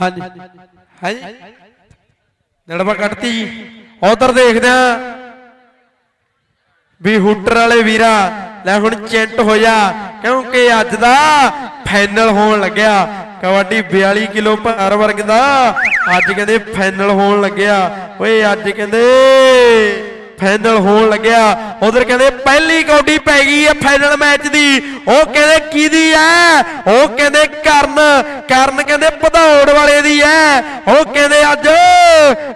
ਹਾਂਜੀ। ਹਾਂਜੀ। ਨੜਵਾ ਕੱਟਤੀ ਉਧਰ ਦੇਖਦੇ ਆ ਵੀ ਹੁੱਟਰ ਵਾਲੇ ਵੀਰਾ, ਲੈ ਹੁਣ ਚਿੰਟ ਹੋ ਜਾ ਕਿਉਂਕਿ ਅੱਜ ਦਾ ਫਾਈਨਲ ਹੋਣ ਲੱਗਿਆ। ਕਬੱਡੀ 42 ਕਿਲੋ ਭਾਰ ਵਰਗ ਦਾ, ਅੱਜ ਕਹਿੰਦੇ ਫਾਈਨਲ ਹੋਣ ਲੱਗਿਆ। ਓਏ ਅੱਜ ਕਹਿੰਦੇ ਫਾਈਨਲ ਹੋਣ ਲੱਗਿਆ। ਉਧਰ ਕਹਿੰਦੇ ਪਹਿਲੀ ਕੌਡੀ ਪੈ ਗਈ ਹੈ ਫਾਈਨਲ ਮੈਚ ਦੀ। ਉਹ ਕਹਿੰਦੇ ਕਿਹਦੀ ਹੈ? ਉਹ ਕਹਿੰਦੇ ਕਰਨ। ਕਰਨ ਕਹਿੰਦੇ ਭਦੌੜ ਵਾਲੇ ਦੀ ਹੈ। ਉਹ ਕਹਿੰਦੇ ਅੱਜ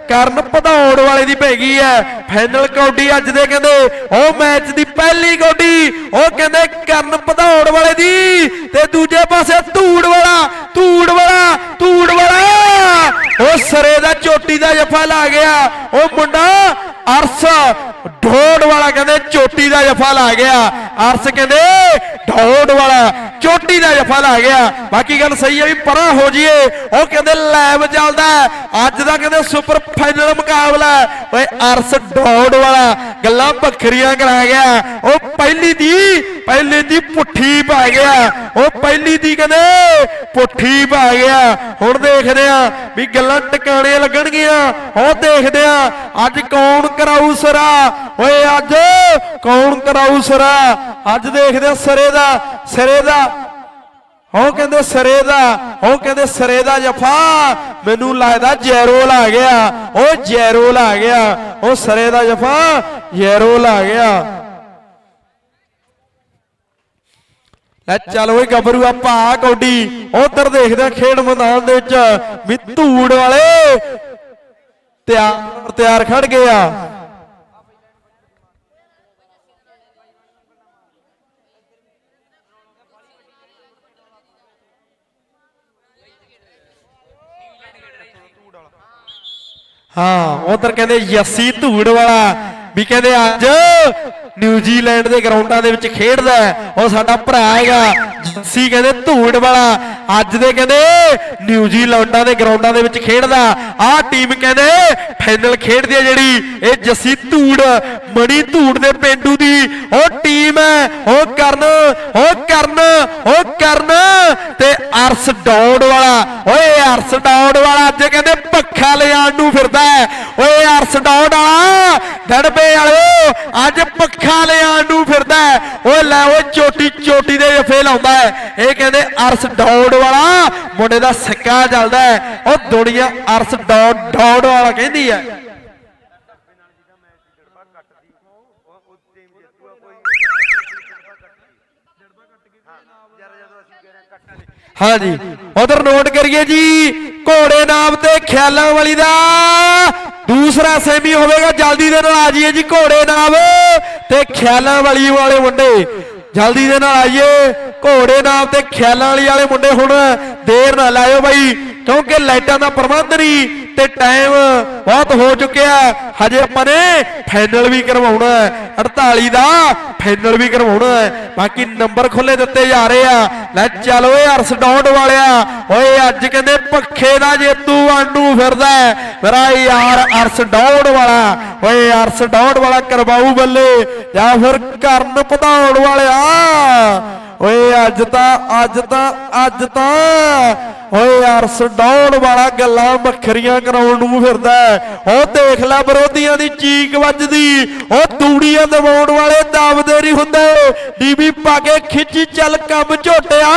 ਕਰਨ ਭਦੌੜ ਵਾਲੇ ਦੀ ਪੈ ਗਈ ਹੈ। ਫਾਈਨਲ ਕੌਡੀ ਅੱਜ ਦੇ ਕਹਿੰਦੇ ਉਹ ਮੈਚ ਦੀ ਪਹਿਲੀ ਕੌਡੀ ਉਹ ਕਹਿੰਦੇ ਕਰਨ ਭਦੌੜ ਵਾਲੇ ਦੀ। ਤੇ ਦੂਜੇ ਪਾਸੇ ਧੂੜ ਵਾਲਾ ਧੂੜ ਵਾਲਾ ਧੂੜ ਵਾਲਾ। ਉਹ ਸਰੇ ਦਾ ਚੋਟੀ ਦਾ ਜਫਾ ਲਾ ਗਿਆ। ਉਹ ਮੁੰਡਾ ਅਰਸ ਢੋੜ ਵਾਲਾ ਕਹਿੰਦੇ ਚੋਟੀ ਦਾ ਜਫਾ ਲਾ ਗਿਆ। ਅਰਸ ਕਹਿੰਦੇ, ਢੋੜ ਵਾਲਾ, ਚੋਟੀ ਦਾ ਜਫਾ ਲਾ ਗਿਆ। ਬਾਕੀ ਗੱਲ ਸਹੀ ਹੈ ਵੀ ਪਰਾਂ ਹੋ ਜੀਏ ਉਹ ਕਹਿੰਦੇ, ਲੈਬ ਚੱਲਦਾ ਅੱਜ ਦਾ ਕਹਿੰਦੇ ਸੁਪਰ ਫਾਈਨਲ ਮੁਕਾਬਲਾ ਓਏ ਅਰਸ ਢੋੜ ਵਾਲਾ, ਗੱਲਾਂ ਵੱਖਰੀਆਂ ਕਰਾ ਗਿਆ। ਉਹ ਪਹਿਲੀ ਦੀ ਪਹਿਲੀ ਦੀ ਪੁੱਠੀ ਪਾ ਗਿਆ। ਉਹ ਪਹਿਲੀ ਦੀ ਕਹਿੰਦੇ ਪੁੱਠੀ ਪਾ ਗਿਆ। ਹੁਣ ਦੇਖਦੇ ਆ ਵੀ ਗੱਲਾਂ ਟਿਕਾਣੇ ਲੱਗਣਗੀਆਂ। ਉਹ ਦੇਖਦੇ ਆ ਅੱਜ ਕੌਣ ਕਰਾਊ ਸਰਾ। ਓਏ ਅੱਜ ਕੌਣ ਕਰਾਊ ਸਰਾ? ਅੱਜ ਦੇਖਦੇ ਆ ਸਰੇ ਦਾ ਸਰੇ ਦਾ। ਉਹ ਕਹਿੰਦੇ ਸਰੇ ਦਾ ਉਹ ਕਹਿੰਦੇ ਸਰੇ ਦਾ ਜਫਾ। ਮੈਨੂੰ ਲੱਗਦਾ ਜੈਰੋਲ ਆ ਗਿਆ। ਉਹ ਜੈਰੋਲ ਆ ਗਿਆ। ਉਹ ਸਰੇ ਦਾ ਜਫਾ, ਜੈਰੋਲ ਆ ਗਿਆ। ਲੈ ਚੱਲ ਓਏ ਗੱਭਰੂ ਆਪਾਂ ਆ ਕੌਡੀ। ਉਧਰ ਦੇਖਦੇ ਆ ਖੇਡ ਮੈਦਾਨ ਦੇ ਵਿੱਚ। ਵੀ ਧੂੜ ਵਾਲੇ ਤਿਆਰ ਤਿਆਰ ਖੜ ਗਏ ਆ। ਹਾਂ, ਉਧਰ ਕਹਿੰਦੇ ਯੱਸੀ ਧੂੜ ਵਾਲਾ, ਵੀ ਕਹਿੰਦੇ ਅੱਜ ਨਿਊਜ਼ੀਲੈਂਡ ਦੇ ਗਰਾਊਂਡਾਂ ਦੇ ਵਿੱਚ ਖੇਡਦਾ ਉਹ ਸਾਡਾ ਭਰਾ ਹੈਗਾ ਜੱਸੀ ਕਹਿੰਦੇ ਧੂੜ ਵਾਲਾ, ਅੱਜ ਦੇ ਕਹਿੰਦੇ ਨਿਊਜ਼ੀਲੈਂਡਾਂ ਦੇ ਗਰਾਊਂਡਾਂ ਦੇ ਵਿੱਚ ਖੇਡਦਾ, ਆਹ ਟੀਮ ਕਹਿੰਦੇ ਫਾਈਨਲ ਖੇਡਦੀ ਹੈ ਜਿਹੜੀ, ਇਹ ਜੱਸੀ ਧੂੜ, ਮਣੀ ਧੂੜ ਦੇ ਪਿੰਡੂ ਦੀ, ਉਹ ਟੀਮ ਹੈ, ਉਹ ਕਰਨ ਉਹ ਕਰਨ ਉਹ ਕਰਨ, ਤੇ ਅਰਸ ਡੌੜ ਵਾਲਾ, ਓਏ ਅਰਸ ਡੌੜ ਵਾਲਾ ਅੱਜ ਕਹਿੰਦੇ ਪੱਖਾ ਲਿਆਉਣ ਨੂੰ ਫਿਰਦਾ ਓਏ ਅਰਸ ਡੌੜ ਵਾਲਾ ਡੜਬੇ ਵਾਲਿਓ, ਅੱਜ ਪੱਖਾ ਲਿਆਉਣ ਨੂੰ ਫਿਰਦਾ ਓਏ ਲੈ ਓਏ, ਚੋਟੀ ਚੋਟੀ ਦੇ ਜਫੇ ਲਾਉਂਦਾ ਇਹ ਕਹਿੰਦੇ ਅਰਸ ਡੌੜ ਵਾਲਾ, ਮੁੰਡੇ ਦਾ ਸਿੱਕਾ ਚੱਲਦਾ ਉਹ ਦੁਨੀਆ ਅਰਸ ਡੌੜ ਡੌੜ ਵਾਲਾ ਕਹਿੰਦੀ ਹੈ। ਹਾਂਜੀ, ਉਧਰ ਨੋਟ ਕਰੀਏ ਜੀ। ਘੋੜੇ ਨਾਮ ਤੇ ਖਿਆਲਾਂ ਵਾਲੀ ਦਾ ਦੂਸਰਾ ਸੈਮੀ ਹੋਵੇਗਾ। ਜਲਦੀ ਦੇ ਨਾਲ ਆ ਜਾਈਏ ਜੀ ਘੋੜੇ ਨਾਮ ਤੇ ਖਿਆਲਾਂ ਵਾਲੀ ਵਾਲੇ ਮੁੰਡੇ। ਜਲਦੀ ਦੇ ਨਾਲ ਆਈਏ। ਘੋੜੇ ਨਾਮ ਤੇ ਖਿਆਲਾਂ ਵਾਲੀ ਵਾਲੇ ਮੁੰਡੇ ਹੁਣ ਦੇਰ ਨਾ ਲਾਇਓ ਬਾਈ, ਕਿਉਂਕਿ ਲਾਈਟਾਂ ਦਾ ਪ੍ਰਬੰਧ ਨਹੀਂ। ਤੇ ਟਾਈਮ ਬਹੁਤ ਹੋ ਚੁੱਕਿਆ ਹਜੇ ਆਪਾਂ ਨੇ ਫਾਈਨਲ ਵੀ ਕਰਵਾਉਣਾ ਹੈ। 48 ਦਾ ਫਾਈਨਲ ਵੀ ਕਰਵਾਉਣਾ ਹੈ। ਬਾਕੀ ਨੰਬਰ ਖੁੱਲੇ ਦਿੱਤੇ ਜਾ ਰਹੇ ਆ। ਲੈ ਚੱਲ ਓਏ ਅਰਸ ਡੌਂਡ ਵਾਲਿਆ। ਓਏ ਅੱਜ ਕਹਿੰਦੇ ਪੱਖੇ ਦਾ ਜੇਤੂ ਆਂਡੂ ਫਿਰਦਾ ਹੈ। ਮੇਰਾ ਯਾਰ ਅਰਸ ਡੌਂਡ ਵਾਲਾ। ਓਏ ਅਰਸ ਡੌਂਡ ਵਾਲਾ ਕਰਵਾਉ ਬੱਲੇ। ਜਾਂ ਫਿਰ ਕਰਨ ਪਧਾਉਣ ਵਾਲਿਆ। ਓਏ ਅੱਜ ਤਾਂ ਅੱਜ ਤਾਂ ਅੱਜ ਤਾਂ। ਓਏ ਅਰਸ ਡੌਣ ਵਾਲਾ ਗੱਲਾਂ ਵੱਖਰੀਆਂ ਕਰਾਉਣ ਨੂੰ ਫਿਰਦਾ ਉਹ ਦੇਖ ਲੈ ਵਿਰੋਧੀਆਂ ਦੀ ਚੀਕ ਵੱਜਦੀ। ਉਹ ਤੂੜੀਆਂ ਦਬਾਉਣ ਵਾਲੇ ਦਬਦੇ ਨਹੀਂ ਹੁੰਦੇ। ਡੀਬੀ ਪਾ ਕੇ ਖਿੱਚੀ, ਚੱਲ ਕੰਮ ਝੋਟਿਆ।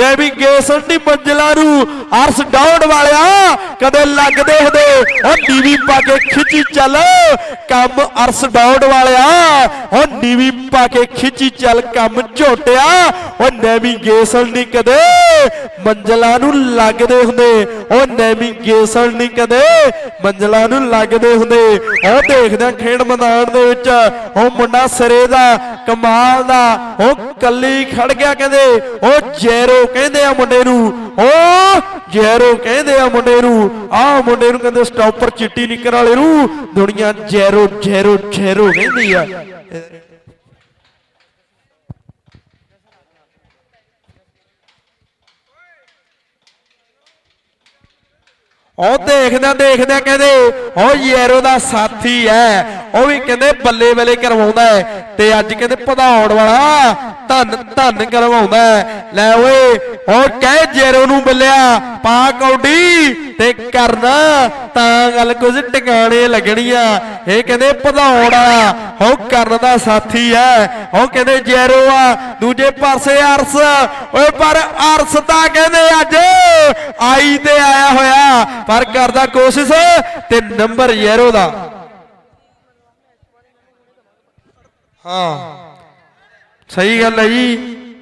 ਨੈਵੀਗੇਸ਼ਨ ਦੀ ਮੰਜ਼ਲਾ ਨੂੰ। ਅਰਸ ਡਾਉਣ ਵਾਲਿਆ ਕਦੇ ਲੱਗਦੇ ਹੁੰਦੇ। ਉਹ ਡੀਬੀ ਪਾ ਕੇ ਖਿੱਚੀ, ਚੱਲ। ਕੰਮ ਅਰਸ ਡਾਉਣ ਵਾਲਿਆ। ਉਹ ਡੀਬੀ ਪਾ ਕੇ ਖਿੱਚੀ ਚੱਲ ਕੰਮ ਝੋਟਿਆ। ਉਹ ਨੈਵੀਗੇਸ਼ਨ ਨਹੀਂ ਕਦੇ। ਮੰਜ਼ਲਾਂ ਨੂੰ ਲੱਗਦੇ ਹੁੰਦੇ। ਉਹ ਨੈਵੀਗੇਸ਼ਨ ਨਹੀਂ ਕਦੇ। ਮੰਜ਼ਲਾਂ ਨੂੰ ਲੱਗਦੇ ਹੁੰਦੇ। ਉਹ ਦੇਖਦੇ ਖੇਡ ਮੈਦਾਨ ਦੇ ਵਿੱਚ। ਉਹ ਮੁੰਡਾ ਸਿਰੇ ਦਾ, ਕਮਾਲ ਦਾ। ਉਹ ਕੱਲੀ ਖੜ ਗਿਆ ਕਹਿੰਦੇ। ਉਹ ਜੈਰੋ ਕਹਿੰਦੇ ਆ ਮੁੰਡੇ ਨੂੰ। ਉਹ ਜੈਰੋ ਕਹਿੰਦੇ ਆ ਮੁੰਡੇ ਨੂੰ। ਆਹ ਮੁੰਡੇ ਨੂੰ ਕਹਿੰਦੇ ਸਟਾਪਰ ਚਿੱਟੀ ਨਿਕਰ ਵਾਲੇ ਨੂੰ। ਦੁਨੀਆ ਜੈਰੋ ਜੈਰੋ ਜੈਰੋ ਕਹਿੰਦੀ ਆ। ਉਹ ਦੇਖਦਿਆਂ ਦੇਖਦਿਆਂ ਕਹਿੰਦੇ, ਉਹ ਯੈਰੋ ਦਾ ਸਾਥੀ ਹੈ ਉਹ ਵੀ ਕਹਿੰਦੇ ਬੱਲੇ ਬੱਲੇ ਕਰਵਾਉਂਦਾ ਹੈ ਤੇ ਅੱਜ ਕਹਿੰਦੇ ਪਧਾਉਣ ਵਾਲਾ ਧੰਨ ਧੰਨ ਕਰਵਾਉਂਦਾ ਹੈ। ਲੈ ਓਏ, ਉਹ ਕਹਿ ਜੈਰੋ ਨੂੰ ਬੱਲਿਆ, ਪਾ ਕੌਡੀ ਤੇ ਕਰਨਾ ਤਾਂ ਗੱਲ ਕੁਝ ਟਿਕਾਣੇ ਲੱਗਣੀਆਂ। ਇਹ ਕਹਿੰਦੇ ਪਧਾਉਣ ਵਾਲਾ ਕਰਨ ਦਾ ਸਾਥੀ ਹੈ। ਉਹ ਕਹਿੰਦੇ ਜੈਰੋ ਆ, ਦੂਜੇ ਪਾਸੇ ਅਰਸ। ਓਏ, ਪਰ ਅਰਸ ਤਾਂ ਕਹਿੰਦੇ ਅੱਜ ਆਈ ਤੇ ਆਇਆ ਹੋਇਆ। ਪਰ ਕਰਦਾ ਕੋਸ਼ਿਸ਼ ਤੇ ਨੰਬਰ ਜੈਰੋ ਦਾ। ਹਾਂ। ਸਹੀ ਗੱਲ ਹੈ ਜੀ।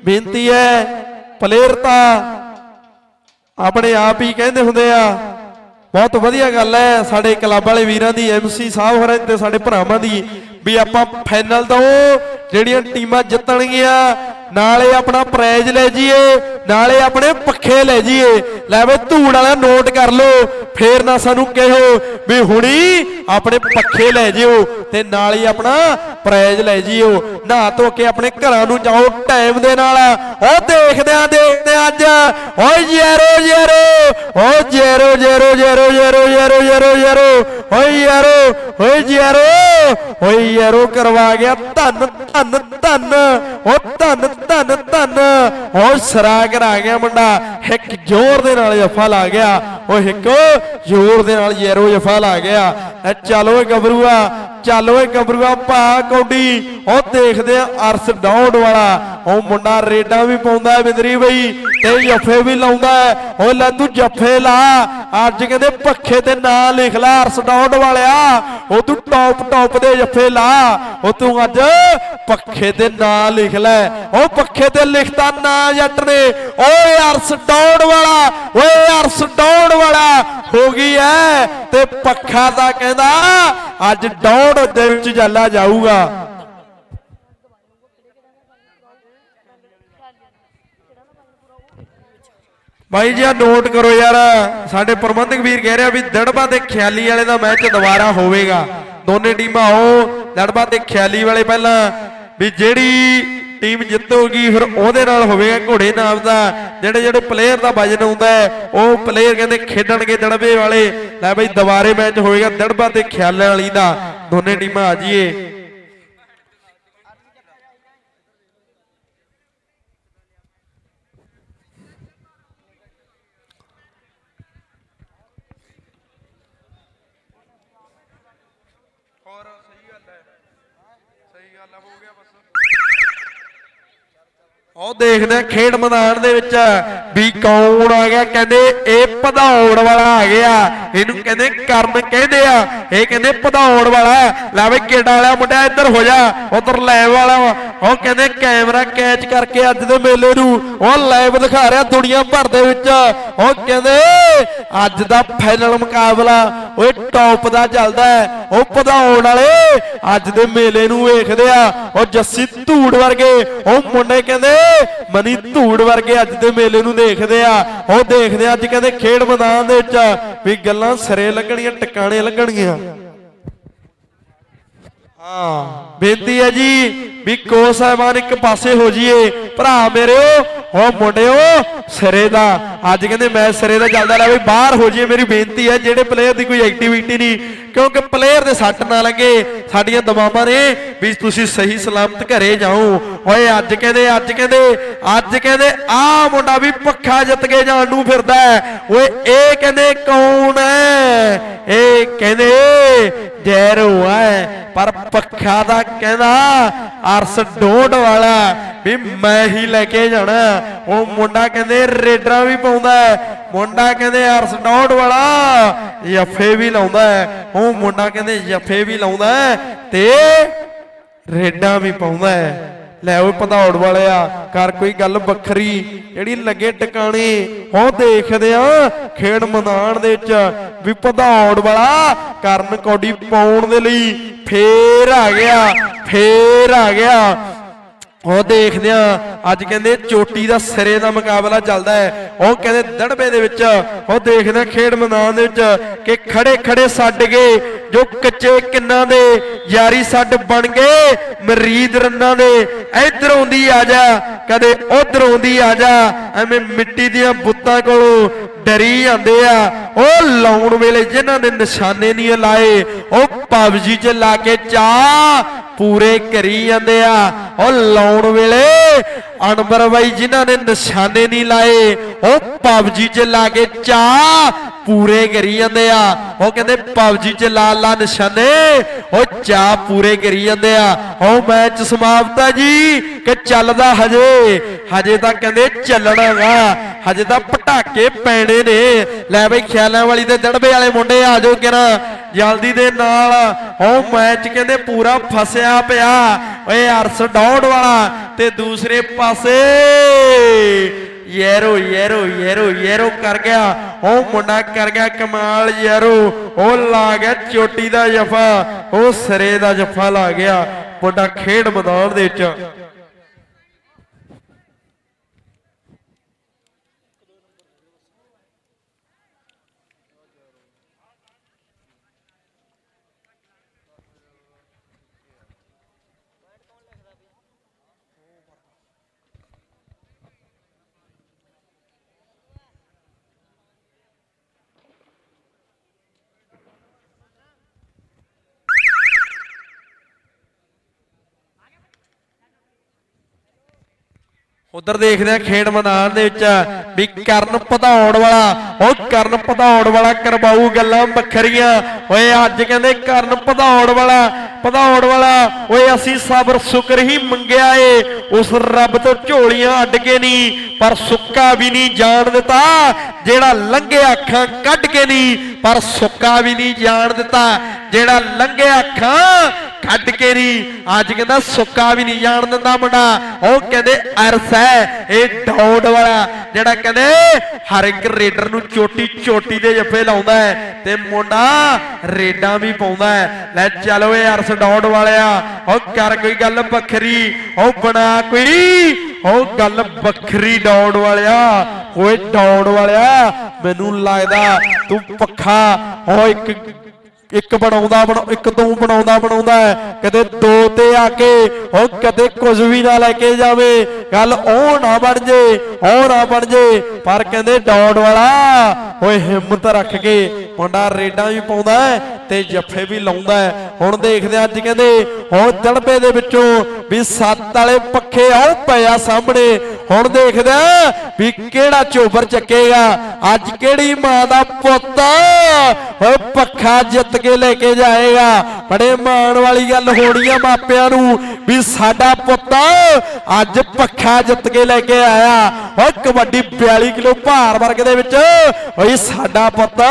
ਬੇਨਤੀ ਹੈ, ਪਲੇਅਰ ਤਾਂ ਆਪਣੇ ਆਪ ਹੀ ਕਹਿੰਦੇ ਹੁੰਦੇ ਆ, ਬਹੁਤ ਵਧੀਆ ਗੱਲ ਹੈ ਸਾਡੇ ਕਲੱਬ ਵਾਲੇ ਵੀਰਾਂ ਦੀ ਐਮਸੀ ਸਾਹਿਬ ਹੋਰਾਂ ਤੇ ਸਾਡੇ ਭਰਾਵਾਂ ਦੀ, ਵੀ ਆਪਾਂ ਫਾਈਨਲ ਤੋਂ ਜਿਹੜੀਆਂ ਟੀਮਾਂ ਜਿੱਤਣਗੀਆਂ ਨਾਲੇ ਆਪਣਾ ਪ੍ਰਾਈਜ਼ ਲੈ ਜੀਏ ਨਾਲੇ ਆਪਣੇ ਪੱਖੇ ਲੈ ਜੀਏ ਲੈ ਵੇ ਧੂੜ ਵਾਲਾ ਨੋਟ ਕਰ ਲਓ, ਫੇਰ ਨਾ ਸਾਨੂੰ ਕਹੋ ਵੀ ਹੁਣੀ ਆਪਣੇ ਪੱਖੇ ਲੈ ਜਿਓ ਤੇ ਨਾਲ ਹੀ ਆਪਣਾ ਪ੍ਰਾਈਜ਼ ਲੈ ਜਿਓ ਨਹਾ ਧੋ ਕੇ ਆਪਣੇ ਘਰਾਂ ਨੂੰ ਜਾਓ ਟਾਈਮ ਦੇ ਨਾਲ। ਉਹ ਦੇਖਦੇ ਆ ਦੇਖਦੇ ਆ ਅੱਜ ਓਏ ਯਾਰੋ ਯਾਰੋ, ਓ ਯਾਰੋ ਯਾਰੋ ਯਾਰੋ ਯਾਰੋ ਯਾਰੋ ਯਾਰੋ ਯਾਰੋ ਓਏ ਯਾਰੋ ਓਏ ਯਾਰੋ। ਓਏ ਯਾਰੋ ਕਰਵਾ ਗਿਆ ਧੰਨ ਧੰਨ ਧੰਨ। ਓ ਧੰਨ ਧੰਨ ਧੰਨ। ਓ ਸਰਾ ਕਰਾ ਗਿਆ ਮੁੰਡਾ। ਇੱਕ ਜ਼ੋਰ ਦੇ ਨਾਲ ਜਫਾ ਲਾ ਗਿਆ। ਓ ਇੱਕ ਜ਼ੋਰ ਦੇ ਨਾਲ ਯਾਰੋ ਜਫਾ ਲਾ ਗਿਆ। ਚਲੋ ਚੱਲ ਗੱਭਰੂਆ ਚੱਲ ਓਏ ਗੱਭਰੂਆ ਭਾ ਕੌਡੀ। ਉਹ ਦੇਖਦੇ ਆ ਅਰਸ ਡੌੜ ਵਾਲਾ। ਉਹ ਮੁੰਡਾ ਰੇਡਾਂ ਵੀ ਪਾਉਂਦਾ ਬਿੰਦਰੀ ਬਈ, ਤੇ ਜੱਫੇ ਵੀ ਲਾਉਂਦਾ ਹੈ। ਲੈ ਤੂੰ ਜੱਫੇ ਲਾ। ਅੱਜ ਕਹਿੰਦੇ ਪੱਖੇ ਤੇ ਨਾਂ ਲਿਖ ਲੈ, ਅਰਸ ਡੌੜ ਵਾਲਿਆ। ਉਹ ਤੂੰ ਟੌਪ ਟੌਪ ਦੇ ਜੱਫੇ ਲਾ। ਉਹ ਤੂੰ ਅੱਜ ਪੱਖੇ ਤੇ ਨਾਂ ਲਿਖ ਲੈ। ਉਹ ਪੱਖੇ ਤੇ ਲਿਖਤਾ ਨਾਂ ਜੱਟ ਨੇ। ਓਏ ਅਰਸ ਡੌੜ ਵਾਲਾ, ਓਏ ਅਰਸ ਡੌੜ ਵਾਲਾ। ਹੋ ਗਈ ਐ ਤੇ ਪੱਖਾ ਦਾ ਕਹਿੰਦਾ ਅੱਜ ਡੌੜ ਦੇ ਵਿੱਚ ਜੱਲਾ ਜਾਊਗਾ। ਬਾਈ ਜੀ ਆ ਨੋਟ ਕਰੋ ਯਾਰ। ਸਾਡੇ ਪ੍ਰਬੰਧਕ ਵੀਰ ਕਹਿ ਰਿਹਾ ਵੀ ਦੜਬਾ ਤੇ ਖਿਆਲੀ ਵਾਲੇ ਦਾ ਮੈਚ ਦੁਬਾਰਾ ਹੋਵੇਗਾ। ਦੋਨੇ ਟੀਮਾਂ ਆਓ, ਦੜਬਾ ਤੇ ਖਿਆਲੀ ਵਾਲੇ ਪਹਿਲਾਂ ਵੀ ਜਿਹੜੀ ਟੀਮ ਜਿੱਤੂਗੀ, ਫਿਰ ਉਹਦੇ ਨਾਲ ਹੋਵੇਗਾ ਘੋੜੇ ਨਾਮ ਦਾ, ਜਿਹੜੇ ਜਿਹੜੇ ਪਲੇਅਰ ਦਾ ਵਜਨ ਹੁੰਦਾ ਉਹ ਪਲੇਅਰ ਕਹਿੰਦੇ ਖੇਡਣਗੇ ਦੜਬੇ ਵਾਲੇ। ਲੈ ਬਈ, ਦੁਬਾਰੇ ਮੈਚ ਹੋਵੇਗਾ ਦੜਬਾ ਤੇ ਖਿਆਲੇ ਵਾਲੀ ਦਾ। ਦੋਨੇ ਟੀਮਾਂ ਆ ਜੀਏ ਹੋਰ, ਸਹੀ ਗੱਲ ਹੈ। ਸਹੀ ਗੱਲ ਹੋ ਗਿਆ ਬਸ। ਉਹ ਦੇਖਦੇ ਆ, ਖੇਡ ਮੈਦਾਨ ਦੇ ਵਿੱਚ ਵੀ ਕੌਣ ਆ ਗਿਆ, ਕਹਿੰਦੇ ਇਹ ਪਧੌੜ ਵਾਲਾ ਆ ਗਿਆ। ਇਹਨੂੰ ਕਹਿੰਦੇ ਕਰਨ ਕਹਿੰਦੇ ਆ। ਇਹ ਕਹਿੰਦੇ ਪਧੌੜ ਵਾਲਾ ਲੈ ਬਈ ਕਿਹੜਾ ਵਾਲਾ ਮੁੰਡਾ ਇੱਧਰ ਹੋ ਜਾ। ਉਧਰ ਲੈਵ ਵਾਲਾ ਵਾ। ਉਹ ਕਹਿੰਦੇ ਕੈਮਰਾ ਕੈਚ ਕਰਕੇ ਅੱਜ ਦੇ ਮੇਲੇ ਨੂੰ ਉਹ ਲਾਈਵ ਦਿਖਾ ਰਿਹਾ ਦੁਨੀਆ ਭਰ ਦੇ ਵਿੱਚ। ਉਹ ਕਹਿੰਦੇ, ਅੱਜ ਦਾ ਫਾਈਨਲ ਮੁਕਾਬਲਾ ਓਏ ਟੌਪ ਦਾ ਚੱਲਦਾ ਹੈ। ਉਹ ਪਧੌੜ ਵਾਲੇ ਅੱਜ ਦੇ ਮੇਲੇ ਨੂੰ ਵੇਖਦੇ ਆ। ਉਹ ਜੱਸੀ ਧੂੜ ਵਰਗੇ, ਉਹ ਮੁੰਡੇ ਕਹਿੰਦੇ ਮਨੀ ਧੂੜ ਵਰਗੇ ਅੱਜ ਦੇ ਮੇਲੇ ਨੂੰ ਦੇਖਦੇ ਆ। ਉਹ ਦੇਖਦੇ ਆ ਅੱਜ ਕਹਿੰਦੇ ਖੇਡ ਮੈਦਾਨ ਦੇ ਵਿੱਚ ਵੀ ਗੱਲਾਂ ਸਿਰੇ ਲੱਗਣੀਆਂ, ਟਿਕਾਣੇ ਲੱਗਣਗੀਆਂ। ਹਾਂ, ਬੇਨਤੀ ਹੈ ਜੀ ਵੀ ਕੋ ਸਾਹਿਬਾਨ ਇੱਕ ਪਾਸੇ ਹੋ ਜਾਈਏ। ਭਰਾ ਮੇਰਿਓ ਉਹ ਮੁੰਡਿਓ, ਸਿਰੇ ਦਾ। ਅੱਜ ਕਹਿੰਦੇ ਮੈਂ ਸਿਰੇ ਦਾ ਚੱਲਦਾ ਲੈ ਵੀ ਬਾਹਰ ਹੋ ਜਾਈਏ, ਮੇਰੀ ਬੇਨਤੀ ਹੈ, ਜਿਹੜੇ ਪਲੇਅਰ ਦੀ ਕੋਈ ਐਕਟੀਵਿਟੀ ਨਹੀਂ ਕਿਉਂਕਿ ਪਲੇਅਰ ਦੇ ਸੱਟ ਨਾ ਲੱਗੇ, ਸਾਡੀਆਂ ਦਵਾਵਾਂ ਨੇ ਵੀ ਤੁਸੀਂ ਸਹੀ ਸਲਾਮਤ ਘਰੇ ਜਾਓ ਓਏ, ਅੱਜ ਕਹਿੰਦੇ ਅੱਜ ਕਹਿੰਦੇ ਅੱਜ ਕਹਿੰਦੇ ਆ ਮੁੰਡਾ ਵੀ ਪੱਖਾ ਜਿੱਤ ਕੇ ਜਾਣ ਨੂੰ ਫਿਰਦਾ ਹੈ। ਓਏ, ਇਹ ਕਹਿੰਦੇ ਕੌਣ ਹੈ ਇਹ ਕਹਿੰਦੇ ਪਰ ਪੱਖਾ ਦਾ ਕਹਿੰਦਾ, ਅਰਸ ਡੋਡ ਵਾਲਾ ਵੀ ਮੈਂ ਹੀ ਲੈ ਕੇ ਜਾਣਾ ਉਹ ਮੁੰਡਾ ਕਹਿੰਦੇ, ਰੇਡਰਾਂ ਵੀ ਪਾਉਂਦਾ ਮੁੰਡਾ ਕਹਿੰਦੇ, ਅਰਸ ਡੋਡ ਵਾਲਾ ਜੱਫੇ ਵੀ ਲਾਉਂਦਾ ਉਹ ਮੁੰਡਾ ਕਹਿੰਦੇ ਜੱਫੇ ਵੀ ਲਾਉਂਦਾ ਤੇ ਰੇਡਾਂ ਵੀ ਪਾਉਂਦਾ ਹੈ। ਲੈ ਓਏ ਪਧੌੜ ਵਾਲਿਆ ਕਰ ਕੋਈ ਗੱਲ ਵੱਖਰੀ। ਜਿਹੜੀ ਲੱਗੇ ਟਿਕਾਣੇ, ਉਹ ਦੇਖਦੇ ਆ ਖੇਡ ਮੈਦਾਨ ਦੇ ਵਿੱਚ ਵੀ ਪਧੌੜ ਵਾਲਾ ਕਰਨ ਕੌਡੀ ਪਾਉਣ ਦੇ ਲਈ ਫੇਰ ਆ ਗਿਆ, ਫੇਰ ਆ ਗਿਆ। ਉਹ ਦੇਖਦੇ ਆ ਅੱਜ ਕਹਿੰਦੇ ਚੋਟੀ ਦਾ ਸਿਰੇ ਦਾ ਮੁਕਾਬਲਾ ਚੱਲਦਾ ਹੈ। ਉਹ ਕਹਿੰਦੇ ਦੜਬੇ ਦੇ ਵਿੱਚ, ਉਹ ਦੇਖਦੇ ਆ ਖੇਡ ਮੈਦਾਨ ਦੇ ਵਿੱਚ ਕਿ ਖੜੇ ਖੜੇ ਛੱਡ ਗਏ, ਜੋ ਕੱਚੇ ਕਿੰਨਾਂ ਦੇ, ਯਾਰੀ ਛੱਡ ਬਣ ਗਏ, ਮਰੀਦ ਰੰਨਾਂ ਦੇ। ਇਧਰ ਆਉਂਦੀ ਆ ਜਾ, ਕਦੇ ਉਧਰ ਆਉਂਦੀ ਆ ਜਾ, ਐਵੇਂ ਮਿੱਟੀ ਦੀਆਂ ਬੁੱਤਾਂ ਕੋਲੋਂ ਡਰੀ ਜਾਂਦੇ ਆ। ਉਹ ਲਾਉਣ ਵੇਲੇ ਜਿਨ੍ਹਾਂ ਨੇ ਨਿਸ਼ਾਨੇ ਨਹੀਂ ਲਾਏ, ਉਹ ਪਬਜੀ 'ਚ ਲਾ ਕੇ ਚਾ ਪੂਰੇ ਕਰੀ ਜਾਂਦੇ ਆ। ਉਹ ਲਾਉਣ ਵੇਲੇ ਅਨਬਰ ਬਾਈ ਜਿਨ੍ਹਾਂ ਨੇ ਨਿਸ਼ਾਨੇ ਨਹੀਂ ਲਾਏ, ਉਹ ਪਬਜੀ 'ਚ ਲਾ ਕੇ ਚਾ ਪੂਰੇ ਕਰੀ ਜਾਂਦੇ ਆ। ਉਹ ਕਹਿੰਦੇ, ਪਬਜੀ 'ਚ ਲਾ ਲਾ ਨਿਸ਼ਾਨੇ। ਉਹ ਚਾ ਪੂਰੇ ਕਰੀ ਜਾਂਦੇ ਆ। ਉਹ ਮੈਚ ਸਮਾਪਤ ਆ ਜੀ, ਕਿ ਚੱਲਦਾ ਹਜੇ। ਹਜੇ ਤਾਂ ਕਹਿੰਦੇ ਚੱਲਣਾ ਹਜੇ ਤਾਂ ਪਟਾਕੇ ਪੈਣੇ ਨੇ। ਲੈ ਬਈ, ਖਿਆਲਾਂ ਵਾਲੀ ਤੇ ਦੜਬੇ ਵਾਲੇ ਮੁੰਡੇ ਆ ਜਾਓ ਕਿਰਾ ਜਲਦੀ ਦੇ ਨਾਲ। ਉਹ ਮੈਚ ਕਹਿੰਦੇ ਪੂਰਾ ਫਸਿਆ ਪਿਆ। ਓਏ, ਅਰਸ ਡੌੜ ਵਾਲਾ। ਤੇ ਦੂਸਰੇ ਪਾਸੇ ਯੈਰੋ ਯੈਰੋ ਯੈਰੋ ਯੈਰੋ ਕਰ ਗਿਆ। ਉਹ ਮੁੰਡਾ ਕਰ ਗਿਆ ਕਮਾਲ ਯੈਰੋ। ਉਹ ਲਾ ਗਿਆ ਚੋਟੀ ਦਾ ਜਫਾ। ਉਹ ਸਰੇ ਦਾ ਜਫਾ ਲਾ ਗਿਆ। ਮੁੰਡਾ ਖੇਡ ਮੈਦਾਨ ਦੇ ਵਿੱਚ। ਉਧਰ ਦੇਖਦੇ ਆ ਖੇਡ ਮੈਦਾਨ ਦੇ ਵਿੱਚ ਵੀ ਕਰਨ ਪਧੌੜ ਵਾਲਾ, ਉਹ ਕਰਨ ਪਧੌੜ ਵਾਲਾ ਕਰਵਾਊ ਗੱਲਾਂ ਵੱਖਰੀਆਂ। ਓਏ ਅੱਜ ਕਹਿੰਦੇ ਕਰਨ ਪਧੌੜ ਵਾਲਾ ਪਧੌੜ ਵਾਲਾ, ਓਏ ਅਸੀਂ ਸਬਰ ਸ਼ੁਕਰ ਹੀ ਮੰਗਿਆ ਏ। ਉਸ ਰੱਬ ਤੋਂ ਝੋਲੀਆਂ ਅੱਡ ਕੇ ਨਹੀਂ ਪਰ ਸੁੱਕਾ ਵੀ ਨਹੀਂ ਜਾਣ ਦਿੱਤਾ। ਜਿਹੜਾ ਲੰਘੇ ਅੱਖਾਂ ਕੱਢ ਕੇ ਨਹੀਂ ਪਰ ਸੁੱਕਾ ਵੀ ਨਹੀਂ ਜਾਣ ਦਿੱਤਾ। ਜਿਹੜਾ ਲੰਘੇ ਅੱਖਾਂ ਕੱਢ ਕੇ ਨਹੀਂ ਅੱਜ ਕਹਿੰਦਾ ਸੁੱਕਾ ਵੀ ਨਹੀਂ ਜਾਣ ਦਿੰਦਾ ਮੁੰਡਾ। ਉਹ ਕਹਿੰਦੇ ਅਰਸ ਹੈ, ਇਹ ਡੌਡ ਵਾਲਾ। ਜਿਹੜਾ ਕਹਿੰਦੇ ਹਰ ਇੱਕ ਰੇਡਰ ਨੂੰ ਚੋਟੀ ਚੋਟੀ ਦੇ ਜੱਫੇ ਲਾਉਂਦਾ ਹੈ ਤੇ ਮੁੰਡਾ ਰੇਡਾਂ ਵੀ ਪਾਉਂਦਾ ਹੈ। ਲੈ ਚਲੋ ਇਹ ਅਰਸ ਡੌਡ ਵਾਲਿਆ, ਉਹ ਕਰ ਕੋਈ ਗੱਲ ਵੱਖਰੀ। ਉਹ ਬਣਾ ਕੋਈ, ਉਹ ਗੱਲ ਵੱਖਰੀ ਡੌੜ ਵਾਲਿਆ। ਓਏ ਡੌੜ ਵਾਲਿਆ, ਮੈਨੂੰ ਲੱਗਦਾ ਤੂੰ ਪੱਖਾ, ਉਹ ਇੱਕ ਇੱਕ ਬਣਾਉਂਦਾ ਇੱਕ ਤੂੰ ਬਣਾਉਂਦਾ ਬਣਾਉਂਦਾ ਕਦੇ ਦੋ ਤੇ ਆ ਕੇ ਉਹ ਕਦੇ ਕੁਝ ਵੀ ਨਾ ਲੈ ਕੇ ਜਾਵੇ। ਗੱਲ ਉਹ ਨਾ ਬਣ ਜੇ, ਉਹ ਨਾ ਬਣ ਜੇ। ਪਰ ਕਹਿੰਦੇ ਡੌੜ ਵਾਲਾ, ਓਏ ਹਿੰਮਤ ਰੱਖ ਕੇ, ਮੁੰਡਾ ਰੇਡਾਂ ਵੀ ਪਾਉਂਦਾ ਤੇ ਜੱਫੇ ਵੀ ਲਾਉਂਦਾ ਹੁਣ ਦੇਖਦੇ ਹਾਂ ਅੱਜ ਕਹਿੰਦੇ ਉਹ ਦੜਬੇ ਦੇ ਵਿੱਚੋਂ ਵੀ ਸੱਤ ਵਾਲੇ ਪੱਖੇ ਆਉ ਪਿਆ ਸਾਹਮਣੇ। ਹੁਣ ਦੇਖਦੇ ਹਾਂ ਵੀ ਕਿਹੜਾ ਚੋਬਰ ਚੱਕੇਗਾ। ਅੱਜ ਕਿਹੜੀ ਮਾਂ ਦਾ ਪੁੱਤ? ਓਏ ਪੱਖਾ ਜਿੱਤ ਕੇ ਲੈ ਕੇ ਜਾਏਗਾ। ਬੜੇ ਮਾਣ ਵਾਲੀ ਗੱਲ ਹੋਣੀ ਆ ਮਾਪਿਆਂ ਨੂੰ ਵੀ ਸਾਡਾ ਪੁੱਤ ਅੱਜ ਪੱਖਾ ਜਿੱਤ ਕੇ ਲੈ ਕੇ ਆਇਆ। ਓਏ ਕਬੱਡੀ 42 ਕਿਲੋ ਭਾਰ ਵਰਗ ਦੇ ਵਿੱਚ। ਓਏ ਸਾਡਾ ਪੁੱਤ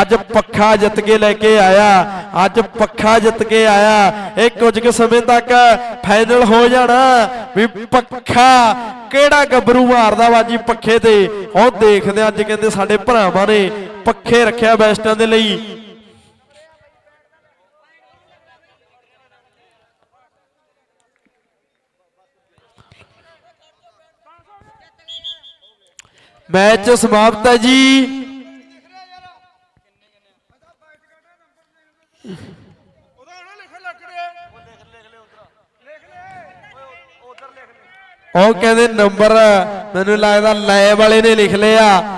ਅੱਜ ਪੱਖਾ ਜਿੱਤ ਕੇ ਲੈ ਕੇ ਆਇਆ। ਅੱਜ ਪੱਖਾ ਜਿੱਤ ਕੇ ਆਇਆ। ਇਹ ਕੁਝ ਕੁ ਸਮੇਂ ਤੱਕ ਫਾਈਨਲ ਹੋ ਜਾਣਾ ਵੀ ਪੱਖਾ ਕਿਹੜਾ ਗੱਭਰੂ ਮਾਰਦਾ ਵਾ ਜੀ ਪੱਖੇ ਤੇ? ਉਹ ਦੇਖਦੇ ਅੱਜ ਕਹਿੰਦੇ ਸਾਡੇ ਭਰਾਵਾਂ ਨੇ ਪੱਖੇ ਰੱਖਿਆ ਬੈਸਟਾਂ ਦੇ ਲਈ। ਮੈਚ ਸਮਾਪਤ ਹੈ ਜੀ ਉਹਦਾ ਨਾ ਲਿਖ ਲੱਕੜੇ ਉਹ ਲਿਖ ਲਿਖ ਲੈ ਉਧਰ ਲਿਖ ਲੈ ਓਏ ਉਧਰ ਲਿਖ ਲੈ ਉਹ ਕਹਿੰਦੇ ਨੰਬਰ ਮੈਨੂੰ ਲੱਗਦਾ ਲੈ ਵਾਲੇ ਨੇ ਲਿਖ ਲਿਆ।